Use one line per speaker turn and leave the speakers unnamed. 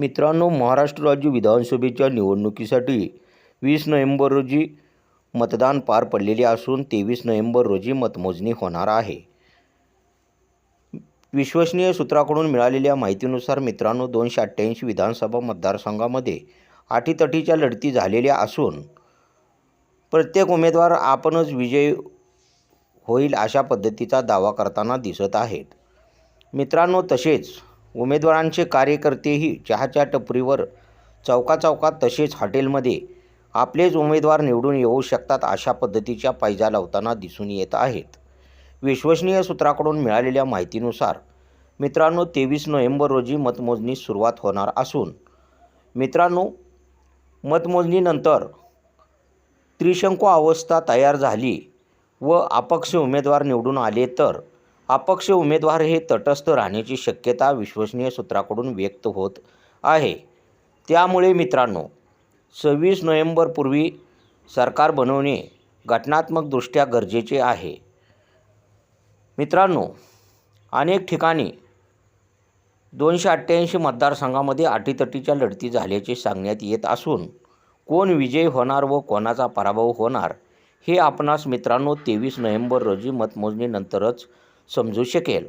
मित्रांनो महाराष्ट्र राज्य विधानसभेच्या निवडणुकीसाठी वीस नोव्हेंबर रोजी मतदान पार पडलेले असून तेवीस नोव्हेंबर रोजी मतमोजणी होणार आहे. विश्वसनीय सूत्राकडून मिळालेल्या माहितीनुसार मित्रांनो दोनशे अठ्ठ्याऐंशी विधानसभा मतदारसंघामध्ये अटीतटीच्या लढती झालेल्या असून प्रत्येक उमेदवार आपणच विजय होईल अशा पद्धतीचा दावा करताना दिसत आहेत. मित्रांनो तसेच उमेदवारांचे कार्यकर्तेही चहाच्या टपरीवर चौकाचौकात तसेच हॉटेलमध्ये आपलेच उमेदवार निवडून येऊ शकतात अशा पद्धतीच्या पायजा लावताना दिसून येत आहेत. विश्वसनीय सूत्राकडून मिळालेल्या माहितीनुसार मित्रांनो तेवीस नोव्हेंबर रोजी मतमोजणी सुरुवात होणार असून मित्रांनो मतमोजणीनंतर त्रिशंकू अवस्था तयार झाली व अपक्ष उमेदवार निवडून आले तर अपक्ष उमेदवार हे तटस्थ राहण्याची शक्यता विश्वसनीय सूत्राकडून व्यक्त होत आहे. त्यामुळे मित्रांनो सव्वीस नोव्हेंबरपूर्वी सरकार बनवणे घटनात्मकदृष्ट्या गरजेचे आहे. मित्रांनो अनेक ठिकाणी दोनशे अठ्ठ्याऐंशी मतदारसंघामध्ये अटीतटीच्या लढती झाल्याचे सांगण्यात येत असून कोण विजयी होणार व कोणाचा पराभव होणार हे आपणास मित्रांनो तेवीस नोव्हेंबर रोजी मतमोजणीनंतरच समजू शकेल.